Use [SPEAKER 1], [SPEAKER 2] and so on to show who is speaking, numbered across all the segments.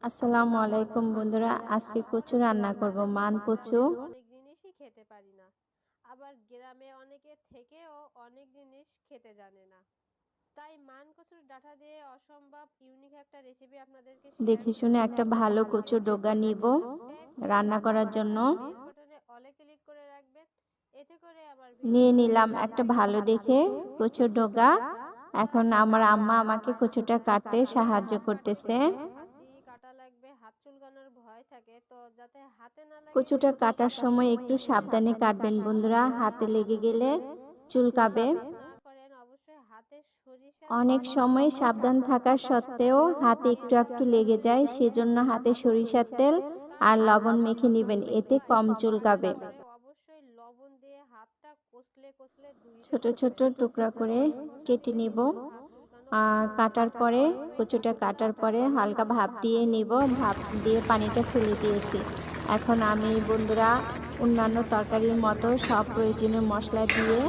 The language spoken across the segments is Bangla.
[SPEAKER 1] আসসালামু আলাইকুম বন্ধুরা আজকে কচু রান্না করব। মান কচু।
[SPEAKER 2] অনেক জিনিসই খেতে পারি না। আবার গ্রামে অনেকে থেকেও অনেক জিনিস খেতে জানে না। তাই মান কচুর ডাঁটা দিয়ে অসম্ভব ইউনিক একটা রেসিপি আপনাদেরকে
[SPEAKER 1] দেখে শুনে একটা ভালো
[SPEAKER 2] ভালো
[SPEAKER 1] কচু
[SPEAKER 2] লাগলে
[SPEAKER 1] ডগা নিব রান্না করার জন্য।
[SPEAKER 2] অলে ক্লিক করে রাখবেন। এতে করে আমার
[SPEAKER 1] নিয়ে নিলাম একটা ভালো দেখে কচুর ডগা। এখন আমার আম্মা আমাকে কচুটা কাটতে সাহায্য করতেছে
[SPEAKER 2] হাত দিয়ে কাটা লাগবে হাত চুলকানোর ভয় থাকে তো যাতে হাতে না লাগে
[SPEAKER 1] কচুটা কাটার সময় একটু সাবধানে কাটবেন বন্ধুরা হাতে লেগে গেলে চুলকাবে অনেক সময় সাবধান। থাকার সত্ত্বেও হাতে একটু একটু লেগে যায় সেজন্য হাতে সরিষার তেল আর লবণ মেখে নেবেন এতে কম চুলকাবে
[SPEAKER 2] অবশ্যই লবণ দিয়ে হাতটা কষলে কষলে ধুইতে
[SPEAKER 1] ছোট ছোট টুকরা করে কেটে নিব। কাটার পরে, কচুটা কাটার পরে হালকা ভাপ দিয়ে নিব, ভাপ দিয়ে পানিটা ফেলে দিয়েছি। এখন আমি বন্ধুরা অন্যান্য তরকারির মতো সব প্রয়োজনীয় মশলা দিয়ে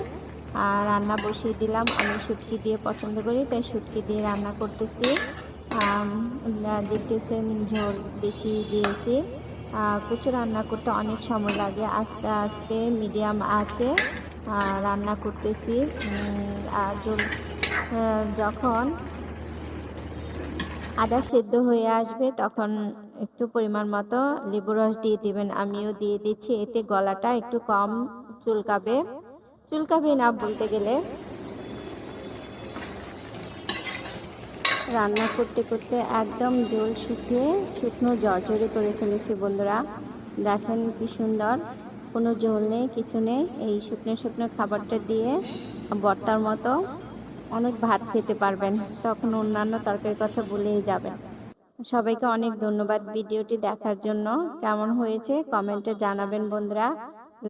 [SPEAKER 1] রান্না বসিয়ে দিলাম। আমি শুটকি দিয়ে পছন্দ করি, তাই শুটকি দিয়ে রান্না করতেছি। দেখতেছেন ঝোল বেশি দিয়েছি। কচু রান্না করতে অনেক সময় লাগে, আস্তে আস্তে মিডিয়াম আছে রান্না করতেছি। আর ঝোল যখন আদা সেদ্ধ হয়ে আসবে, তখন একটু পরিমাণ মতো লেবু রস দিয়ে দিবেন। আমিও দিয়ে দিচ্ছি, এতে গলাটা একটু কম চুলকাবে। চুলকাবে না বলতে গেলে। রান্না করতে করতে একদম জল শুকিয়ে শুকনো জর্জরে করে ফেলেছি বন্ধুরা। দেখেন কি সুন্দর। কোনো জল নেই, কিছু নেই। এই শুকনো শুকনো খাবারটা দিয়ে বর্তার মতো অনেক ভাত খেতে পারবেন, তখন অন্যান্য তরকারির কথা বলেই যাবেন। সবাইকে অনেক ধন্যবাদ ভিডিওটি দেখার জন্য। কেমন হয়েছে কমেন্টে জানাবেন বন্ধুরা।